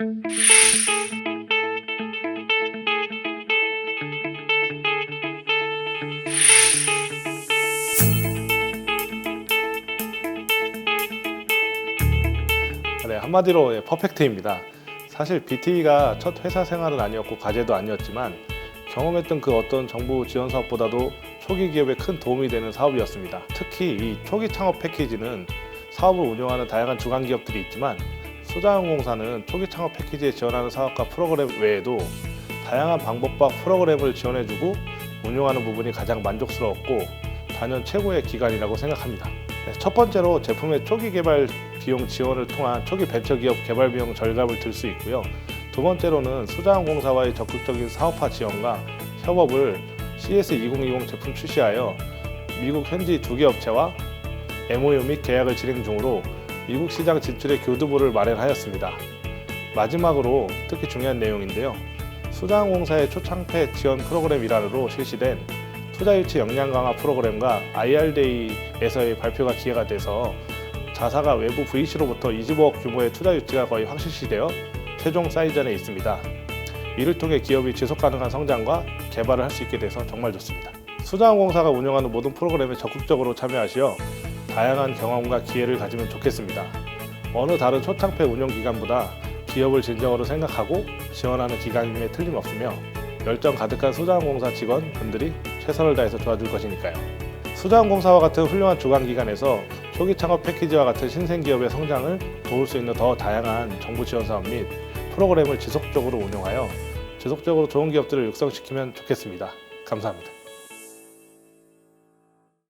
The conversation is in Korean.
네, 한마디로 예, 퍼펙트입니다. 사실 BT가 첫 회사 생활은 아니었고 과제도 아니었지만 경험했던 그 어떤 정부 지원 사업보다도 초기 기업에 큰 도움이 되는 사업이었습니다. 특히 이 초기 창업 패키지는 사업을 운영하는 다양한 주간 기업들이 있지만 수자원공사는 초기 창업 패키지에 지원하는 사업과 프로그램 외에도 다양한 방법과 프로그램을 지원해주고 운영하는 부분이 가장 만족스러웠고 단연 최고의 기관이라고 생각합니다. 네, 첫 번째로 제품의 초기 개발 비용 지원을 통한 초기 벤처 기업 개발 비용 절감을 들 수 있고요. 두 번째로는 수자원공사와의 적극적인 사업화 지원과 협업을 CS2020 제품 출시하여 미국 현지 두 개 업체와 MOU 및 계약을 진행 중으로 미국 시장 진출의 교두보를 마련하였습니다. 마지막으로 특히 중요한 내용인데요. 수자원공사의 초창패 지원 프로그램 일환으로 실시된 투자유치 역량 강화 프로그램과 IR데이에서의 발표가 기회가 돼서 자사가 외부 VC로부터 25억 규모의 투자 유치가 거의 확실시되어 최종 사이전에 있습니다. 이를 통해 기업이 지속 가능한 성장과 개발을 할 수 있게 돼서 정말 좋습니다. 수자원공사가 운영하는 모든 프로그램에 적극적으로 참여하시어 다양한 경험과 기회를 가지면 좋겠습니다. 어느 다른 초창패 운영 기관보다 기업을 진정으로 생각하고 지원하는 기관임에 틀림없으며 열정 가득한 수자원공사 직원분들이 최선을 다해서 도와줄 것이니까요. 수자원공사와 같은 훌륭한 주관 기관에서 초기 창업 패키지와 같은 신생 기업의 성장을 도울 수 있는 더 다양한 정부 지원 사업 및 프로그램을 지속적으로 운영하여 지속적으로 좋은 기업들을 육성시키면 좋겠습니다. 감사합니다.